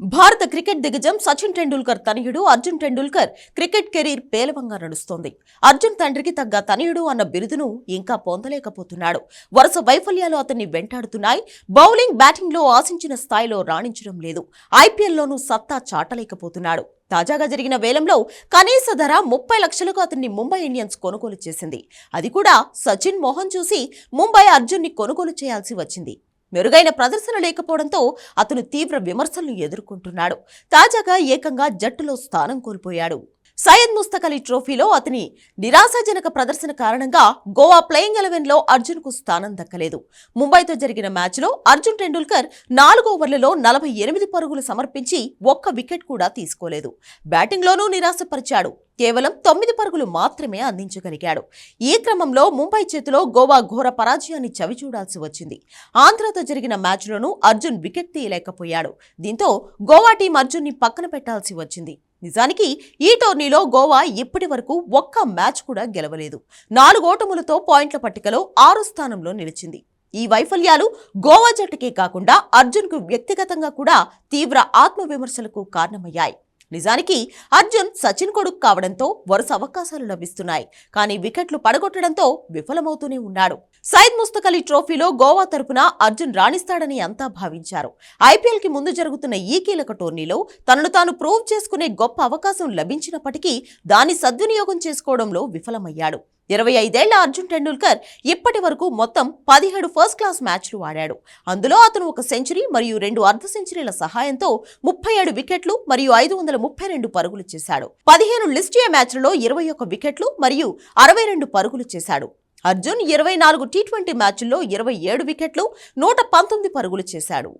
భారత క్రికెట్ దిగ్గజం సచిన్ టెండూల్కర్ తనయుడు అర్జున్ టెండూల్కర్ క్రికెట్ కెరీర్ పేలవంగా నడుస్తోంది. అర్జున్ తండ్రికి తగ్గ తనయుడు అన్న బిరుదును ఇంకా పొందలేకపోతున్నాడు. వరుస వైఫల్యాలు అతన్ని వెంటాడుతున్నాయి. బౌలింగ్ బ్యాటింగ్లో ఆశించిన స్థాయిలో రాణించడం లేదు. ఐపీఎల్లోనూ సత్తా చాటలేకపోతున్నాడు. తాజాగా జరిగిన వేలంలో కనీస ధర ముప్పై లక్షలకు అతన్ని ముంబై ఇండియన్స్ కొనుగోలు చేసింది. అది కూడా సచిన్ మోహన్ చూసి ముంబై అర్జున్ని కొనుగోలు చేయాల్సి వచ్చింది. మెరుగైన ప్రదర్శన లేకపోవడంతో అతను తీవ్ర విమర్శలను ఎదుర్కొంటున్నాడు. తాజాగా ఏకంగా జట్టులో స్థానం కోల్పోయాడు. సయ్యద్ ముస్తక్ అలీ ట్రోఫీలో అతని నిరాశాజనక ప్రదర్శన కారణంగా గోవా ప్లేయింగ్ ఎలెవెన్లో అర్జున్కు స్థానం దక్కలేదు. ముంబైతో జరిగిన మ్యాచ్లో అర్జున్ టెండూల్కర్ నాలుగు ఓవర్లలో నలభై ఎనిమిది పరుగులు సమర్పించి ఒక్క వికెట్ కూడా తీసుకోలేదు. బ్యాటింగ్లోనూ నిరాశపరిచాడు. కేవలం తొమ్మిది పరుగులు మాత్రమే అందించగలిగాడు. ఈ క్రమంలో ముంబై చేతిలో గోవా ఘోర పరాజయాన్ని చవిచూడాల్సి వచ్చింది. ఆంధ్రతో జరిగిన మ్యాచ్లోనూ అర్జున్ వికెట్ తీయలేకపోయాడు. దీంతో గోవా టీం అర్జున్ని పక్కన పెట్టాల్సి వచ్చింది. నిజానికి ఈ టోర్నీలో గోవా ఇప్పటి వరకు ఒక్క మ్యాచ్ కూడా గెలవలేదు. నాలుగు ఓటములతో పాయింట్ల పట్టికలో ఆరో స్థానంలో నిలిచింది. ఈ వైఫల్యాలు గోవా జట్టుకే కాకుండా అర్జున్కు వ్యక్తిగతంగా కూడా తీవ్ర ఆత్మవిమర్శలకు కారణమయ్యాయి. నిజానికి అర్జున్ సచిన్ కొడుకు కావడంతో వరుస అవకాశాలు లభిస్తున్నాయి. కానీ వికెట్లు పడగొట్టడంతో విఫలమవుతూనే ఉన్నాడు. సైద్ ముస్తక్ అలీ ట్రోఫీలో గోవా తరపున అర్జున్ రాణిస్తాడని అంతా భావించారు. ఐపీఎల్కి ముందు జరుగుతున్న ఈ కీలక టోర్నీలో తనను తాను ప్రూవ్ చేసుకునే గొప్ప అవకాశం లభించినప్పటికీ దాన్ని సద్వినియోగం చేసుకోవడంలో విఫలమయ్యాడు. ఇరవై ఐదేళ్ళ అర్జున్ టెండూల్కర్ ఇప్పటి వరకు మొత్తం పదిహేడు ఫస్ట్ క్లాస్ మ్యాచ్లు ఆడాడు. అందులో అతను ఒక సెంచరీ మరియు రెండు అర్ధ సెంచరీల సహాయంతో ముప్పై ఏడు వికెట్లు మరియు ఐదు వందల ముప్పై రెండు పరుగులు చేశాడు. పదిహేను లిస్ట్ ఏ మ్యాచ్లలో ఇరవై ఒక్క వికెట్లు మరియు అరవై రెండు పరుగులు చేశాడు. అర్జున్ ఇరవై నాలుగు టీ ట్వంటీ మ్యాచ్ల్లో ఇరవై ఏడు వికెట్లు నూట పంతొమ్మిది పరుగులు చేశాడు.